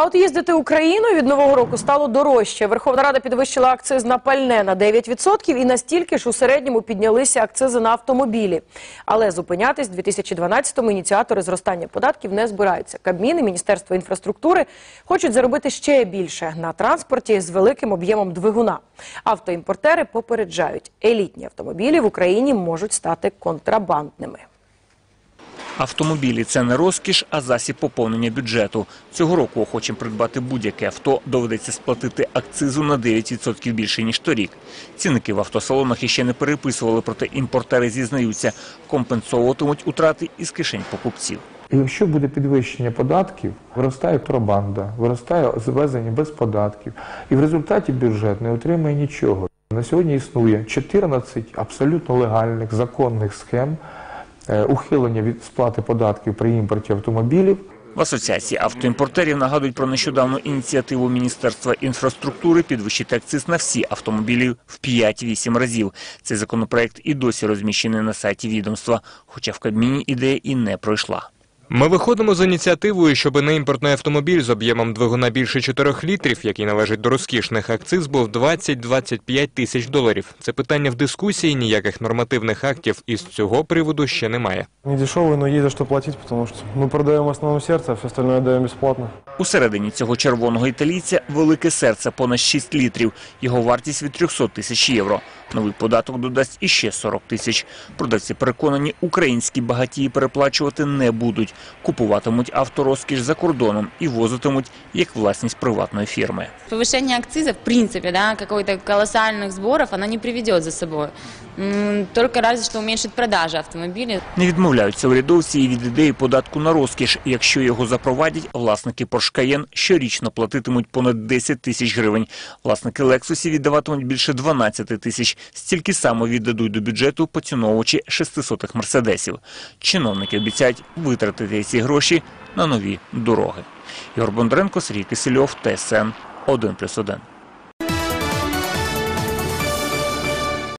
А от їздити Україною від нового року стало дорожче. Верховна Рада підвищила акциз на пальне на 9% і настільки ж у середньому піднялися акцизи на автомобілі. Але зупинятись в 2012-му ініціатори зростання податків не збираються. Кабмін і Міністерство інфраструктури хочуть заробити ще більше на транспорті з великим об'ємом двигуна. Автоімпортери попереджають, елітні автомобілі в Україні можуть стати контрабандними. Автомобілі – це не розкіш, а засіб поповнення бюджету. Цього року охочим придбати будь-яке авто доведеться сплатити акцизу на 9% більше, ніж торік. Цінники в автосалонах іще не переписували, проте імпортери зізнаються, компенсовуватимуть утрати із кишень покупців. Якщо буде підвищення податків, виростає пробанда, виростає звезення без податків, і в результаті бюджет не отримає нічого. На сьогодні існує 14 абсолютно легальних законних схем ухилення від сплати податків при імпорті автомобілів. В Асоціації автоімпортерів нагадують про нещодавну ініціативу Міністерства інфраструктури підвищити акциз на всі автомобілі в 5-8 разів. Цей законопроект і досі розміщений на сайті відомства, хоча в Кабміні ідея і не пройшла. Ми виходимо з ініціативою, щоб неімпортний автомобіль з об'ємом двигуна більше 4 літрів, який належить до розкішних акциз, був 20-25 тисяч доларів. Це питання в дискусії, ніяких нормативних актів із цього приводу ще немає. Не дешевый, но есть за что платить, потому что мы продаем в основном сердце, а все остальное даем бесплатно. Усередині цього червоного італійця велике серце понад 6 літрів. Його вартість від 300 тисяч євро. Новий податок додасть іще 40 тисяч. Продавці переконані, українські багатії переплачувати не будуть. Купуватимуть авторозкіш за кордоном і возитимуть як власність приватної фірми. Повышение акциза, в принципе, да, какой-то колоссальных сборов, она не приведет за собой. М, Только разве что уменьшит продажи автомобилей. Не відмовляються урядовці і від ідеї податку на розкіш. Якщо його запровадять, власники Porsche Cayenne щорічно платитимуть понад 10 тисяч гривень. Власники Лексусі віддаватимуть більше 12 тисяч. Стільки само віддадуть до бюджету поціновувачі 600-х мерседесів. Чиновники обіцяють витратити ці гроші на нові дороги. Ігор Бондренко, Сергій Кисельов, ТСН 1+,1.